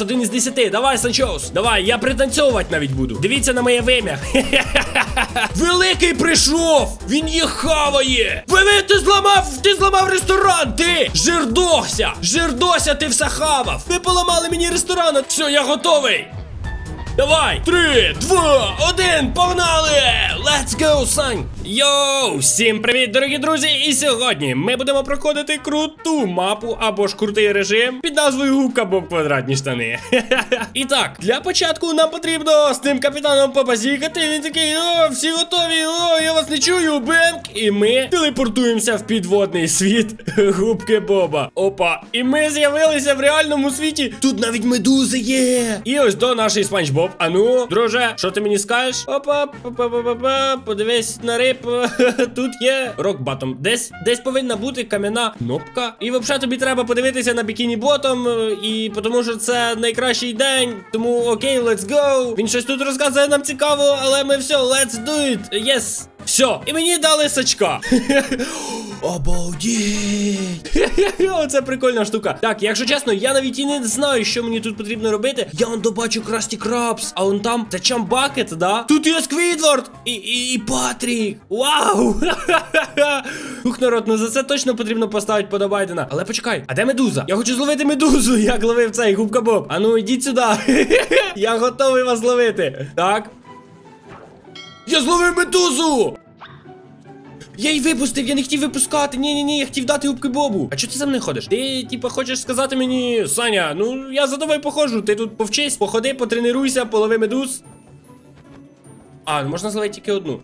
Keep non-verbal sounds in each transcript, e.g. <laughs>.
Один із десяти. Давай, Санчоус. Давай, я пританцьовувати навіть буду. Дивіться на моє вим'я. <laughs> Великий прийшов! Він їх хаває! Ви ти зламав! Ти зламав ресторан! Ти! Жирдося! Жирдося, ти все хавав! Ви поламали мені ресторан! Все, я готовий! Давай! Три, два, один, погнали! Let's go, Сань! Йоу! Всім привіт, дорогі друзі! І сьогодні ми будемо проходити круту мапу або ж крутий режим під назвою Губка Боб квадратні штани. <laughs> І так, для початку нам потрібно з тим капітаном побазікати. Він такий, о, всі готові, о, я вас не чую, бенк! І ми телепортуємося в підводний світ <laughs> губки Боба. Опа! І ми з'явилися в реальному світі. Тут навіть медузи є. І ось до нашої спанч Боб. Ану, друже, що ти мені скажеш? Опа, па-па-па-па, подивись на риб. <laughs> Тут є рок батом. Десь десь повинна бути кам'яна кнопка. І взагалі тобі треба подивитися на бікіні ботом. І тому що це найкращий день. Тому окей, let's go. Він щось тут розказує нам цікаво, але ми все, let's do it. Yes. Все, і мені дали сачка. <laughs> Обалдеть! <laughs> Оце прикольна штука. Так, якщо чесно, я навіть і не знаю, що мені тут потрібно робити. Я он добачу Красті Крабс, а он там це Чамбакет, да? Тут є Сквідвард і, і, і Патрік. Вау! <laughs> Ух, народ, ну за це точно потрібно поставити подобайдена. Але почекай, а де медуза? Я хочу зловити медузу, <laughs> як ловив цей губка Боб. А ну йдіть сюди. <laughs> Я готовий вас ловити. Так. Я зловив медузу! Я її випустив, я не хотів випускати. Ні, ні, ні, я хотів дати губки Бобу. А чого ти за мною ходиш? Ти, типа, хочеш сказати мені, Саня, ну я за тобою походжу. Ти тут повчись, походи, потренуйся, полови медуз. А, ну можна зловити тільки одну.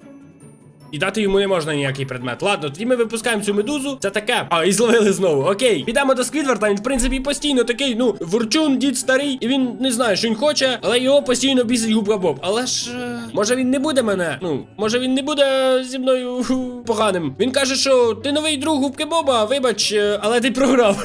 І дати йому не можна ніякий предмет. Ладно, тоді ми випускаємо цю медузу. Це таке. А, і зловили знову. Окей. Підемо до Сквідварда. Він, в принципі, постійно такий, ну, ворчун, дід старий, і він не знає, що він хоче, але його постійно бісить губка Боб. Але ж. е, Може він не буде мене. Ну, може він не буде зі мною <laughs> поганим. Він каже, що ти новий друг губки Боба, вибач, е, але ти програв. <laughs>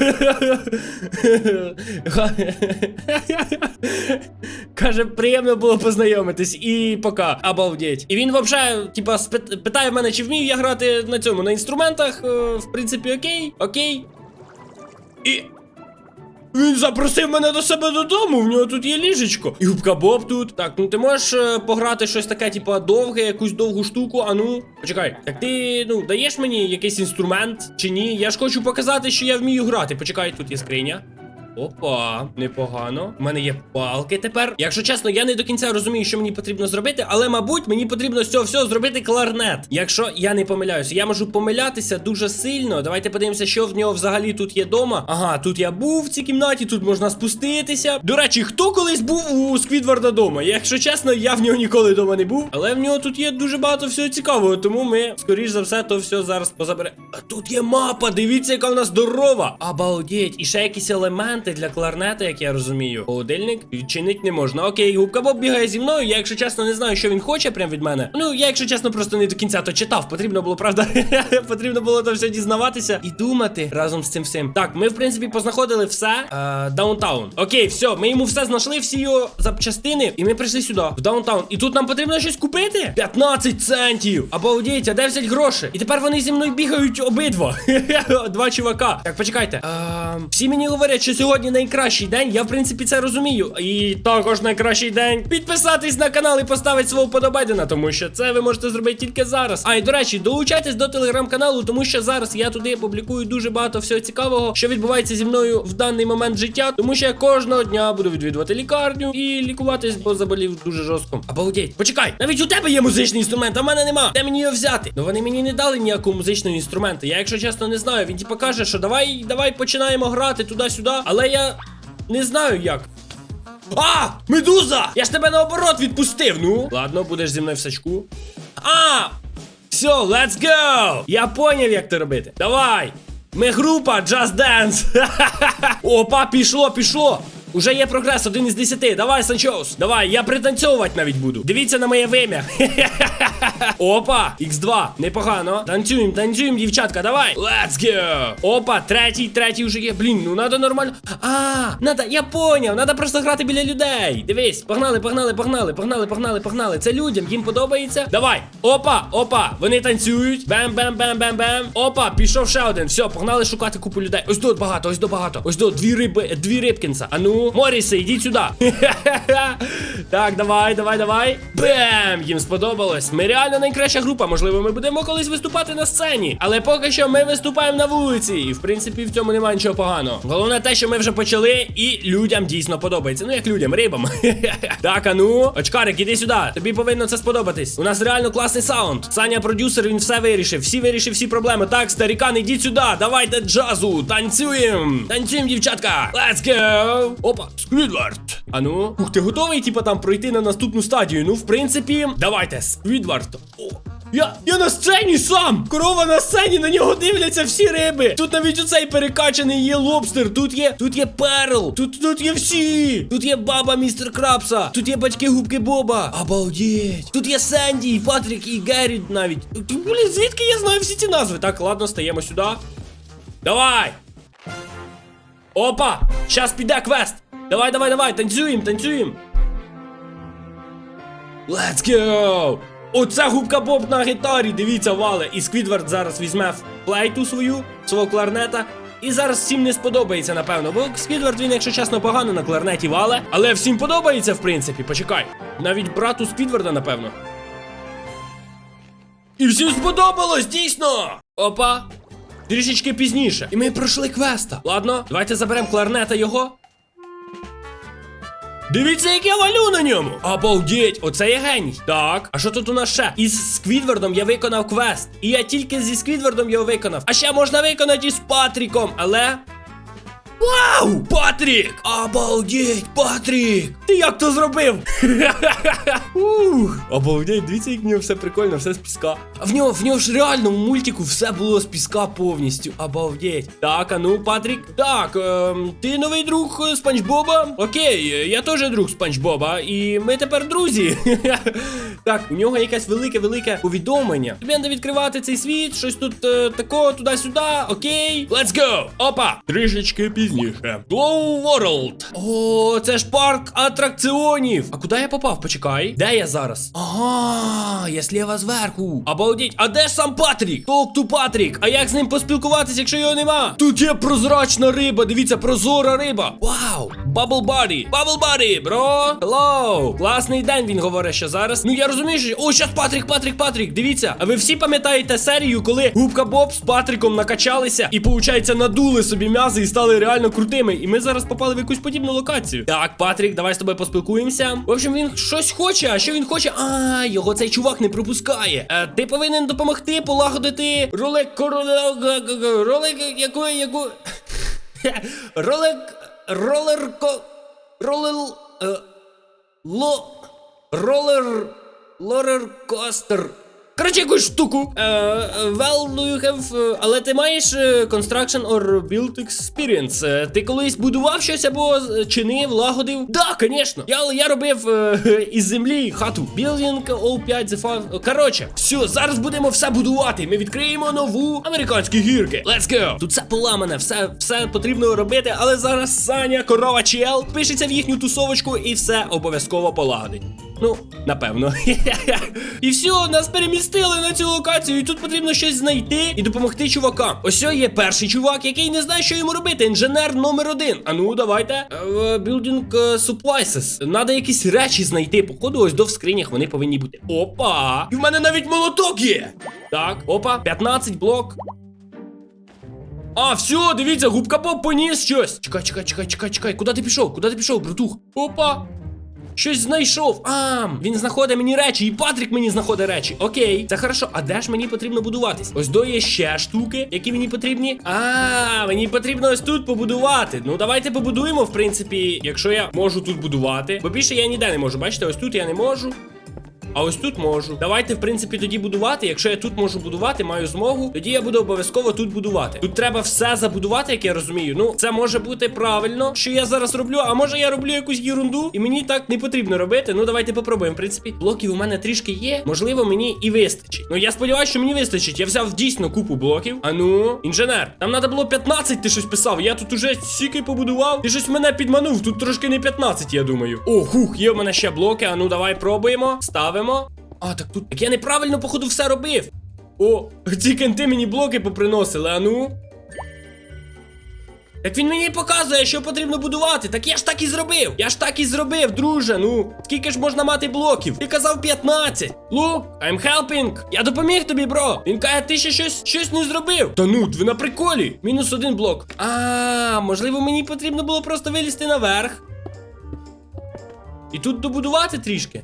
Каже, приємно було познайомитись і пока. Обалдеть. І він взагалі, типа, спит- питає в мене, чи вмію я грати на цьому, на інструментах. Е, в принципі, окей, окей. І. Він запросив мене до себе додому, в нього тут є ліжечко. І губка Боб тут. Так, ну ти можеш е, пограти щось таке, типа, довге, якусь довгу штуку, а ну. Почекай, так ти, ну, даєш мені якийсь інструмент чи ні? Я ж хочу показати, що я вмію грати. Почекай, тут є скриня. Опа, непогано. У мене є палки тепер. Якщо чесно, я не до кінця розумію, що мені потрібно зробити, але, мабуть, мені потрібно з цього всього зробити кларнет. Якщо я не помиляюся, я можу помилятися дуже сильно. Давайте подивимося, що в нього взагалі тут є дома. Ага, тут я був в цій кімнаті, тут можна спуститися. До речі, хто колись був у Сквідварда дома? Якщо чесно, я в нього ніколи дома не був. Але в нього тут є дуже багато всього цікавого, тому ми, скоріш за все, то все зараз позаберемо. А тут є мапа, дивіться, яка в нас здорова. Обалдеть, і ще якісь елементи для кларнета, як я розумію. Холодильник відчинити не можна. Окей, губка Боб бігає зі мною. Я, якщо чесно, не знаю, що він хоче прям від мене. Ну, я, якщо чесно, просто не до кінця то читав. Потрібно було, правда, <laughs> потрібно було то все дізнаватися і думати разом з цим всім. Так, ми, в принципі, познаходили все. Е, даунтаун. Окей, все, ми йому все знайшли, всі його запчастини, і ми прийшли сюди, в даунтаун. І тут нам потрібно щось купити. 15 центів. Обалдіть, а де взяти гроші? І тепер вони зі мною бігають обидва. <laughs> Два чувака. Так, почекайте. Е, всі мені говорять, що сьогодні найкращий день. Я, в принципі, це розумію. І також найкращий день підписатись на канал і поставити свого подобайдена, тому що це ви можете зробити тільки зараз. А і до речі, долучайтесь до телеграм-каналу, тому що зараз я туди публікую дуже багато всього цікавого, що відбувається зі мною в даний момент життя, тому що я кожного дня буду відвідувати лікарню і лікуватись, бо заболів дуже жорстко. Обалдеть. Почекай, навіть у тебе є музичний інструмент, а в мене нема. Де мені його взяти? Ну вони мені не дали ніякого музичного інструменту. Я, якщо чесно, не знаю. Він типа каже, що давай, давай починаємо грати туди-сюди, але я не знаю як. А! Медуза! Я ж тебе наоборот відпустив, ну. Ладно, будеш зі мною в сачку. А! Все, let's go! Я поняв, як це робити. Давай! Ми група Just Dance! <laughs> Опа, пішло, пішло! Уже є прогрес, один із десяти. Давай, Санчоус. Давай, я пританцьовувати навіть буду. Дивіться на моє вим'я. <laughs> Опа, Х2, непогано. Танцюємо, танцюємо, дівчатка, давай. Let's go. Опа, третій, третій вже є. Блін, ну надо нормально. А, надо, я поняв, надо просто грати біля людей. Дивись, погнали, погнали, погнали, погнали, погнали, погнали. Це людям, їм подобається. Давай. Опа, опа, вони танцюють. Бем, бем, бем, бем, бем. Опа, пішов ще один. Все, погнали шукати купу людей. Ось тут багато, ось тут багато. Ось тут дві риби, дві рибкінса. А ну, Морісе, йдіть сюди. <laughs> так, давай, давай, давай. Бем! Їм сподобалось. Ми реально найкраща група. Можливо, ми будемо колись виступати на сцені. Але поки що ми виступаємо на вулиці. І в принципі в цьому немає нічого поганого. Головне те, що ми вже почали, і людям дійсно подобається. Ну як людям, рибам. <laughs> так, ану, очкарик, іди сюди. Тобі повинно це сподобатись. У нас реально класний саунд. Саня, продюсер, він все вирішив. Всі вирішив всі проблеми. Так, старікан, ідіть сюди. Давайте джазу. Танцюємо. Танцюємо, дівчатка. Let's go. Опа, Сквідвард. Ану, ух, ти готовий, типа там пройти на наступну стадію? Ну, в принципі, давайте, Сквідвард. О. Я, я на сцені сам! Корова на сцені, на нього дивляться всі риби. Тут навіть оцей перекачаний є лобстер, тут є, тут є перл, тут, тут є всі. Тут є баба містер Крабса, тут є батьки губки Боба. Обалдеть. Тут є Сенді, і Патрік і Геррі навіть. Блін, звідки я знаю всі ці назви? Так, ладно, стаємо сюди. Давай! Опа! Щас піде квест! Давай, давай, давай, танцюємо, танцюємо! Let's go! Оце губка Боб на гітарі, дивіться, вале. І Сквідвард зараз візьме флейту свою, свого кларнета. І зараз всім не сподобається, напевно. Бо Сквідвард він, якщо чесно, погано на кларнеті вале. Але всім подобається, в принципі, почекай. Навіть брату Сквідварда, напевно. І всім сподобалось, дійсно! Опа! Трішечки пізніше. І ми пройшли квеста. Ладно, давайте заберемо кларнета його. Дивіться, як я валю на ньому! Обалдіть, оце є геній. Так, а що тут у нас ще? Із Сквідвардом я виконав квест. І я тільки зі Сквідвардом його виконав. А ще можна виконати із Патріком, але. Вау! Патрік! Обалдеть, Патрік! Ти як то зробив? <laughs> Ух, Обалдеть, дивіться, як в нього все прикольно, все з піска. А в нього, в нього ж реально в мультику все було з піска повністю. Обалдеть. Так, а ну, Патрік. Так, ем, ти новий друг е, Спанч Боба? Окей, е, я теж друг Спанч Боба, і ми тепер друзі. <laughs> так, у нього якесь велике-велике повідомлення. Тобі треба відкривати цей світ, щось тут е, такого, туди-сюди. Окей. Let's go! Опа! Трішечки пізніше. Glow World. О, це ж парк атракціонів. А куди я попав? Почекай. Де я зараз? Ага, я сліва зверху. Обалдіть, а де ж сам Патрік? Talk to Патрік. А як з ним поспілкуватись, якщо його нема? Тут є прозрачна риба. Дивіться, прозора риба. Вау! Bubble Buddy. Bubble Buddy, бро. Hello. Класний день, він говорить, що зараз. Ну я розумію, що. О, щас Патрік, Патрік, Патрік. Дивіться. А ви всі пам'ятаєте серію, коли губка Боб з Патріком накачалися і, получається, надули собі м'язи і стали реально крутими. І ми зараз попали в якусь подібну локацію. Так, Патрік, давай з тобою поспілкуємося. В общем, він щось хоче. А що він хоче? А, його цей чувак не пропускає. Е, ти повинен допомогти полагодити ролик ролик, якої яку. <laughs> Ролик. Ролерко. Ролер. Е, ло. Ролер. Лорер костер. Коротше, якусь штуку. Е, well, do you have... е, але ти маєш construction or build experience. Ти колись будував щось або чинив, лагодив? Да, звісно. Я, я робив е, <laughs> із землі хату. Building all 5 the 5. Коротше, все, зараз будемо все будувати. Ми відкриємо нову американські гірки. Let's go! Тут все поламане, все, все потрібно робити, але зараз Саня, корова чел, пишеться в їхню тусовочку і все обов'язково полагодить. Ну, напевно. <laughs> і все, нас перемістили на цю локацію, і тут потрібно щось знайти і допомогти чувакам. Ось є перший чувак, який не знає, що йому робити. Інженер номер один. А ну, давайте. Е, Building е, supplies. Надо якісь речі знайти. Походу, ось до в скринях вони повинні бути. Опа! І в мене навіть молоток є. Так, опа, 15 блок. А, все, дивіться, губка Боб поніс щось. Чекай, чекай, чекай, чекай, чекай. Куди ти пішов? Куди ти пішов, братух? Опа. Щось знайшов. А, він знаходить мені речі, і Патрік мені знаходить речі. Окей, це хорошо. А де ж мені потрібно будуватись? Ось до є ще штуки, які мені потрібні. А, мені потрібно ось тут побудувати. Ну, давайте побудуємо, в принципі, якщо я можу тут будувати. Бо більше я ніде не можу. Бачите, ось тут я не можу. А ось тут можу. Давайте, в принципі, тоді будувати. Якщо я тут можу будувати, маю змогу, тоді я буду обов'язково тут будувати. Тут треба все забудувати, як я розумію. Ну, це може бути правильно, що я зараз роблю. А може я роблю якусь єрунду, і мені так не потрібно робити. Ну, давайте попробуємо. В принципі, блоків у мене трішки є. Можливо, мені і вистачить. Ну, я сподіваюся, що мені вистачить. Я взяв дійсно купу блоків. А ну, інженер, там треба було 15, ти щось писав. Я тут уже стільки побудував. Ти щось мене підманув. Тут трошки не 15, я думаю. О, хух, є в мене ще блоки. А ну, давай пробуємо. Ставимо. А, так тут. Так я неправильно, походу, все робив. О, ці кенти мені блоки поприносили, а ну. Так він мені показує, що потрібно будувати. Так я ж так і зробив. Я ж так і зробив, друже. Ну, скільки ж можна мати блоків? Ти казав 15. Look, I'm helping. Я допоміг тобі, бро. Він каже, ти ще щось, щось не зробив. Та ну, ви на приколі. Мінус один блок. А, можливо, мені потрібно було просто вилізти наверх. І тут добудувати трішки.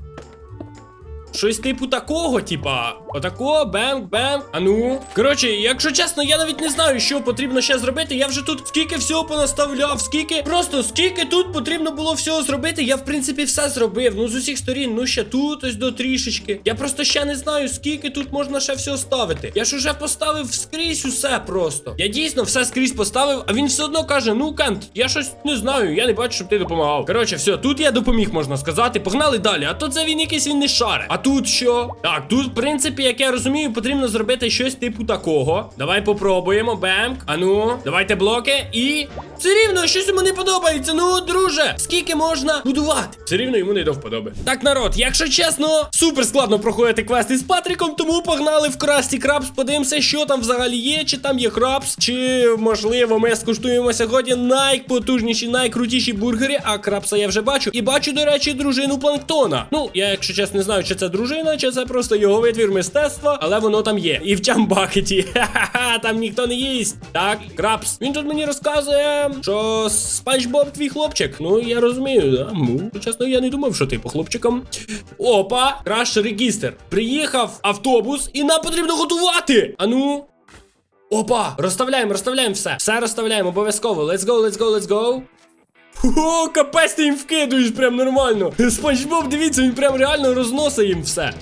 Щось типу такого, типа, отакого, бенг, бенг. А ну. Коротше, якщо чесно, я навіть не знаю, що потрібно ще зробити. Я вже тут скільки всього понаставляв, скільки. Просто скільки тут потрібно було всього зробити. Я, в принципі, все зробив. Ну, з усіх сторін, ну ще тут ось до трішечки. Я просто ще не знаю, скільки тут можна ще всього ставити. Я ж уже поставив скрізь усе просто. Я дійсно все скрізь поставив, а він все одно каже: ну, Кент, я щось не знаю, я не бачу, щоб ти допомагав. Коротше, все, тут я допоміг, можна сказати. Погнали далі. А то це він якийсь він не шаре. А тут що? Так, тут, в принципі, як я розумію, потрібно зробити щось типу такого. Давай попробуємо. Бемк. Ану, давайте блоки. І. Все рівно, щось йому не подобається. Ну, друже, скільки можна будувати? Все рівно йому не до вподоби. Так, народ, якщо чесно, супер складно проходити квести з Патріком, тому погнали в Красті Крабс, подивимося, що там взагалі є, чи там є крабс, чи можливо ми скуштуємо сьогодні найпотужніші, найкрутіші бургери, а крабса я вже бачу. І бачу, до речі, дружину планктона. Ну, я, якщо чесно, не знаю, чи це дружина, чи це просто його витвір мистецтва, але воно там є. І в чамбакеті. Ха-ха-ха, <laughs> там ніхто не їсть. Так, крабс. Він тут мені розказує, що Спанч Боб твій хлопчик. Ну, я розумію, да. Ну, чесно, я не думав, що ти по хлопчикам. Опа, краш регістр. Приїхав автобус, і нам потрібно готувати. Ану. Опа! Розставляємо, розставляємо все. Все розставляємо обов'язково. Let's go, let's go, let's go. О, капець ти їм вкидуєш прям нормально. Спанч Боб, дивіться, він прям реально розносить їм все.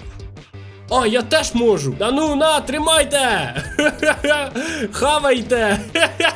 А, я теж можу. Та ну на, тримайте! <laughs> Хавайте!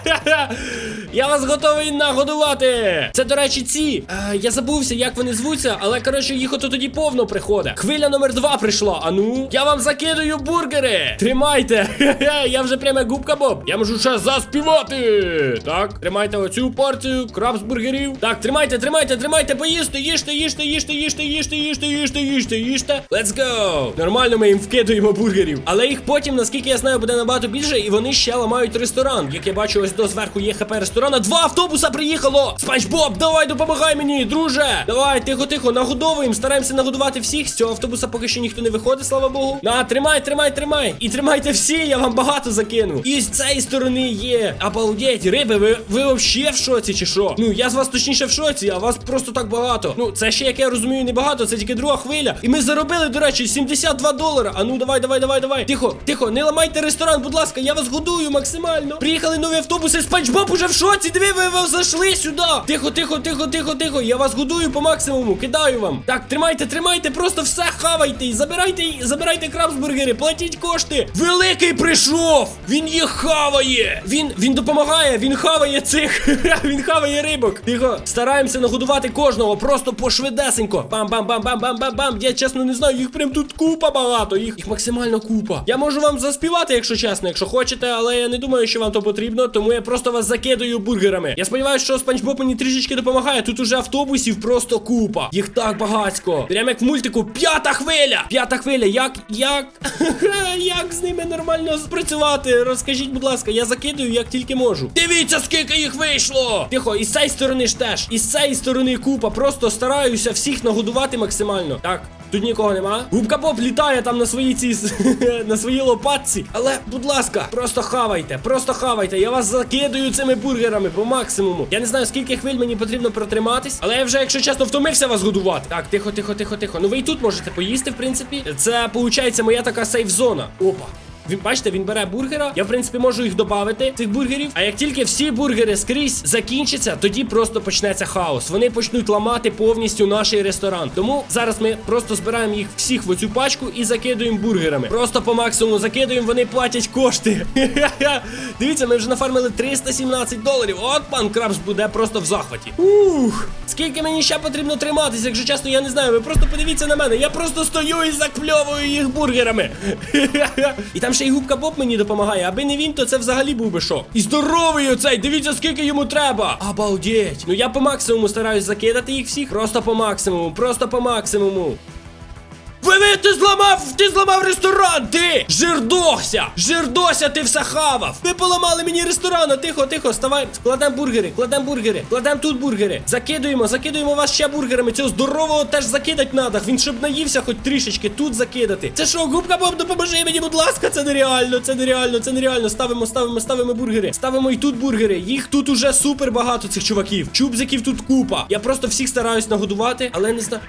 <laughs> Я вас готовий нагодувати! Це, до речі, ці. Е, я забувся, як вони звуться, але коротше, їх ото тоді повно приходить. Хвиля номер два прийшла. А ну, я вам закидаю бургери! Тримайте! <laughs> Я вже прямо губка Боб. Я можу ще заспівати. Так, тримайте оцю порцію крабс бургерів. Так, тримайте, тримайте, тримайте, поїсти, їжте, їжте, їжте, їжте, їжте, їжте, їжте, їжте, їжте. Let's go! Нормально ми їм вкидуємо бургерів. Але їх потім, наскільки я знаю, буде набагато більше, і вони ще ламають ресторан. Як я бачу, ось до зверху є хп ресторана. Два автобуса приїхало! Спанч Боб, давай допомагай мені, друже! Давай, тихо, тихо, нагодовуємо. Стараємося нагодувати всіх. З цього автобуса поки що ніхто не виходить, слава Богу. На, тримай, тримай, тримай. І тримайте всі, я вам багато закину. І з цієї сторони є. Обалдеть, риби, ви, ви вообще в шоці чи що? Ну, я з вас точніше в шоці, а вас просто так багато. Ну, це ще, як я розумію, не багато, це тільки друга хвиля. І ми заробили, до речі, 72 долара. А ну давай, давай, давай, давай. Тихо, тихо, не ламайте ресторан, будь ласка, я вас годую максимально. Приїхали нові автобуси, Спанч Боб уже в шоці. Диви, ви, ви зайшли сюди. Тихо, тихо, тихо, тихо, тихо. Я вас годую по максимуму, кидаю вам. Так, тримайте, тримайте, просто все хавайте. Забирайте, забирайте крабсбургери, платіть кошти. Великий прийшов! Він їх хаває! Він він допомагає, він хаває цих. <laughs> він хаває рибок. Тихо, стараємося нагодувати кожного, просто пошвидесенько. Бам-бам-бам-бам-бам-бам. Я чесно не знаю, їх прям тут купа багато. Їх, їх максимально купа. Я можу вам заспівати, якщо чесно, якщо хочете, але я не думаю, що вам то потрібно, тому я просто вас закидаю бургерами. Я сподіваюся, що Спанч Боб мені трішечки допомагає. Тут уже автобусів просто купа. Їх так багатько. Прямо як в мультику. П'ята хвиля! П'ята хвиля, як, як, <laughs> як з ними нормально спрацювати? Розкажіть, будь ласка, я закидаю як тільки можу. Дивіться, скільки їх вийшло! Тихо, і з цієї сторони ж теж. І з цієї сторони купа. Просто стараюся всіх нагодувати максимально. Так. Тут нікого нема. Губка Боб літає там на своїй ці <laughs> на своїй лопатці. Але, будь ласка, просто хавайте, просто хавайте. Я вас закидаю цими бургерами по максимуму. Я не знаю, скільки хвиль мені потрібно протриматись, але я вже, якщо чесно, втомився вас годувати. Так, тихо, тихо, тихо, тихо. Ну ви і тут можете поїсти, в принципі. Це виходить моя така сейф-зона. Опа. Він бачите, він бере бургера. Я, в принципі, можу їх додати, цих бургерів. А як тільки всі бургери скрізь закінчаться, тоді просто почнеться хаос. Вони почнуть ламати повністю наш ресторан. Тому зараз ми просто збираємо їх всіх в оцю пачку і закидуємо бургерами. Просто по максимуму закидуємо, вони платять кошти. <laughs> Дивіться, ми вже нафармили 317 доларів. От пан Крабс буде просто в захваті. Ух, скільки мені ще потрібно триматися, якщо чесно, я не знаю. Ви просто подивіться на мене. Я просто стою і закпльовую їх бургерами. <laughs> І там ще й губка Боб мені допомагає. Аби не він, то це взагалі був би шок. І здоровий оцей, дивіться, скільки йому треба. Обалдеть. Ну я по максимуму стараюсь закидати їх всіх. Просто по максимуму, просто по максимуму. Ви, ви, ти зламав, ти зламав ресторан, ти! Жирдося! Жирдося, ти все хавав! Ви поламали мені ресторан, тихо, тихо, вставай, кладем бургери, кладем бургери, кладем тут бургери. Закидуємо, закидуємо вас ще бургерами. Цього здорового теж закидать надо. Він щоб наївся хоч трішечки, тут закидати. Це що, губка Боб, допоможи мені, будь ласка, це нереально, це нереально, це нереально. Ставимо, ставимо, ставимо бургери. Ставимо і тут бургери. Їх тут уже супер багато цих чуваків. Чубзиків тут купа. Я просто всіх стараюсь нагодувати, але не знаю.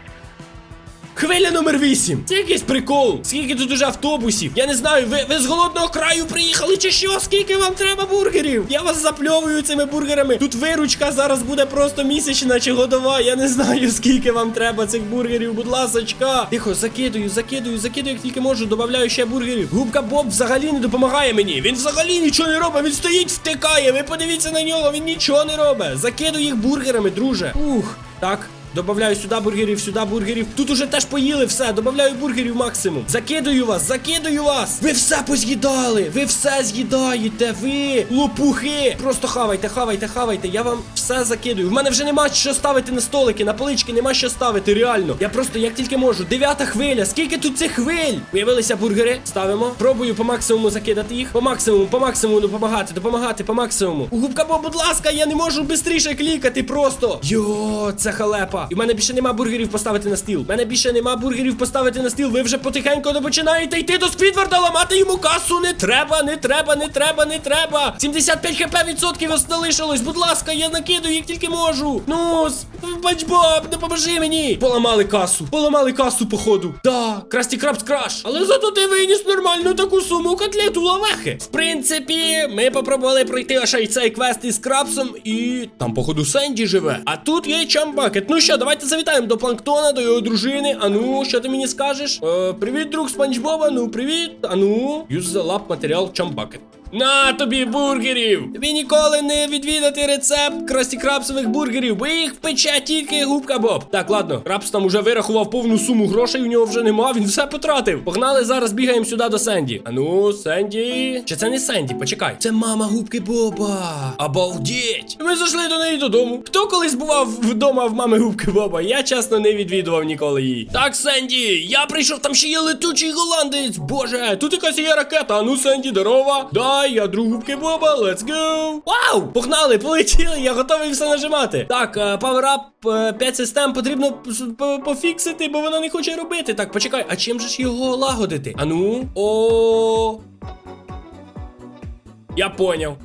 Хвиля номер 8. Це якийсь прикол. Скільки тут уже автобусів? Я не знаю, ви, ви з голодного краю приїхали чи що? Скільки вам треба бургерів? Я вас запльовую цими бургерами. Тут виручка зараз буде просто місячна чи годова. Я не знаю, <laughs> скільки вам треба цих бургерів, будь ласочка. Тихо, закидую, закидую, закидую, як тільки можу, додаю ще бургерів. Губка Боб взагалі не допомагає мені. Він взагалі нічого не робить. Він стоїть, втикає. Ви подивіться на нього, він нічого не робить. Закидую їх бургерами, друже. Ух, так. Добавляю сюди бургерів, сюди бургерів. Тут уже теж поїли все. Добавляю бургерів максимум. Закидую вас, закидую вас. Ви все поз'їдали. Ви все з'їдаєте. Ви лопухи. Просто хавайте, хавайте, хавайте. Я вам все закидую. В мене вже нема що ставити на столики, на полички нема що ставити. Реально. Я просто як тільки можу. Дев'ята хвиля. Скільки тут цих хвиль? Виявилися бургери. Ставимо. Пробую по максимуму закидати їх. По максимуму, по максимуму допомагати, допомагати по максимуму. Губка, Боб, будь ласка, я не можу швидше клікати просто. Йо, це халепа. І в мене більше нема бургерів поставити на стіл. В мене більше нема бургерів поставити на стіл. Ви вже потихеньку починаєте йти до Сквідварда, ламати йому касу. Не треба, не треба, не треба, не треба. 75 хп відсотків ось залишилось. Будь ласка, я накидаю, як тільки можу. Ну, бачбоб, допоможи мені. Поламали касу. Поламали касу, походу. Да, Красті Крабс краш. Але зато ти виніс нормальну таку суму котлету лавахи. В принципі, ми попробували пройти аж і цей квест із крабсом, і там, походу, Сенді живе. А тут є чамбакет. Ну що, давайте завітаємо до планктона, до його дружини. Ану, що ти мені скажеш? Е, привіт, друг Спанч Боба. Ну, привіт. Ану, юза лап матеріал чамбакет. На тобі бургерів! Тобі ніколи не відвідати рецепт красті крабсових бургерів, бо їх пече тільки губка Боб. Так, ладно, крабс там уже вирахував повну суму грошей, у нього вже нема, він все потратив. Погнали, зараз бігаємо сюди до Сенді. Ану, Сенді. Чи це не Сенді? Почекай. Це мама губки Боба. Обалдіть! Ми зайшли до неї додому. Хто колись бував вдома в мами губки Боба? Я чесно не відвідував ніколи її. Так, Сенді, я прийшов, там ще є летучий голландець. Боже, тут якась є ракета. Ану, Сенді, здорова. Дай, я другу губки Боба, let's go. Вау! Погнали, полетіли, я готовий все нажимати. Так, е, 5 систем потрібно пофіксити, бо вона не хоче робити. Так, почекай, а чим же ж його лагодити? Ану, о. Я поняв.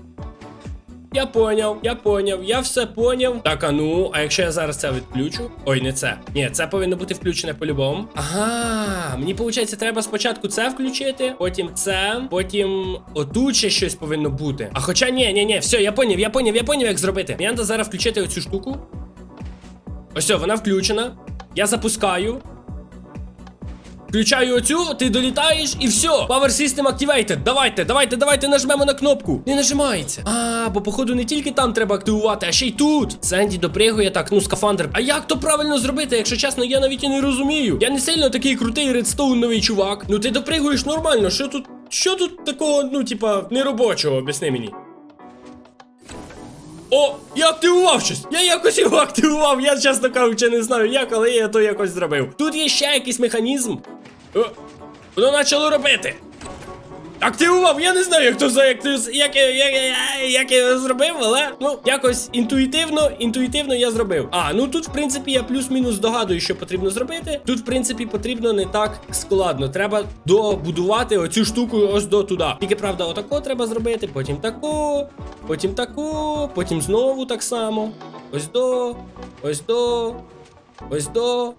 Я поняв, я поняв, я все поняв. Так, а ну, а якщо я зараз це відключу? Ой, не це. Ні, це повинно бути включене по-любому. Ага, мені виходить, треба спочатку це включити, потім це, потім отут ще щось повинно бути. А хоча ні, ні, ні, все, я поняв, я поняв, я поняв, як зробити. Мені треба зараз включити оцю штуку. Ось, вона включена. Я запускаю. Включаю оцю, ти долітаєш і все. Power System Activated. Давайте, давайте, давайте нажмемо на кнопку. Не нажимається. А, бо походу не тільки там треба активувати, а ще й тут. Сенді допригує так, ну скафандр. А як то правильно зробити? Якщо чесно, я навіть і не розумію. Я не сильно такий крутий редстоун новий чувак. Ну ти допригуєш нормально. Що тут? Що тут такого, ну, типа, неробочого, об'ясни мені. О, я активував щось! Я якось його активував, я чесно кажучи, не знаю як, але я то якось зробив. Тут є ще якийсь механізм. О, воно почало робити. Активував, я не знаю, як то за як, як, як, як я зробив, але ну якось інтуїтивно, інтуїтивно я зробив. А, ну тут, в принципі, я плюс-мінус догадую, що потрібно зробити. Тут, в принципі, потрібно не так складно. Треба добудувати оцю штуку ось до туди. Тільки правда, отако треба зробити, потім таку, потім таку, потім знову так само. Ось до, ось до, ось до.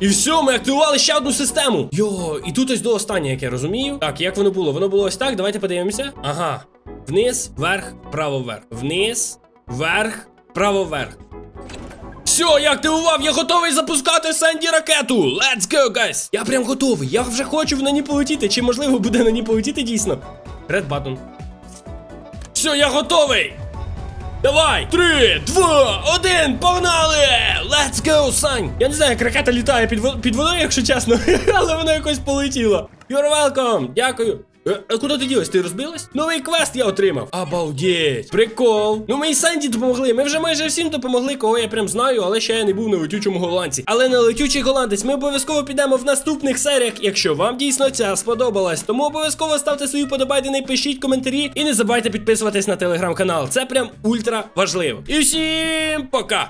І все, ми активували ще одну систему. Йо, і тут ось до останнього, як я розумію. Так, як воно було? Воно було ось так. Давайте подивимося. Ага. Вниз, вверх, право, вверх. Вниз, вверх, право, вверх. Все, я активував, я готовий запускати Сенді ракету. Let's go, guys! Я прям готовий. Я вже хочу на ній полетіти. Чи можливо буде на ній полетіти дійсно? Red button. Все, я готовий! Давай! Три, два, один, погнали! Let's go, Сань! Я не знаю, як ракета літає під, під водою, якщо чесно, <laughs> але вона якось полетіла. You're welcome! Дякую. Е, а куди ти ділась? Ти розбилась? Новий квест я отримав. Обалдеть. Прикол. Ну ми і Санді допомогли. Ми вже майже всім допомогли, кого я прям знаю, але ще я не був на летючому голландці. Але на летючий голландець ми обов'язково підемо в наступних серіях, якщо вам дійсно ця сподобалась. Тому обов'язково ставте свої подобайдени, пишіть коментарі і не забувайте підписуватись на телеграм-канал. Це прям ультра важливо. І всім пока!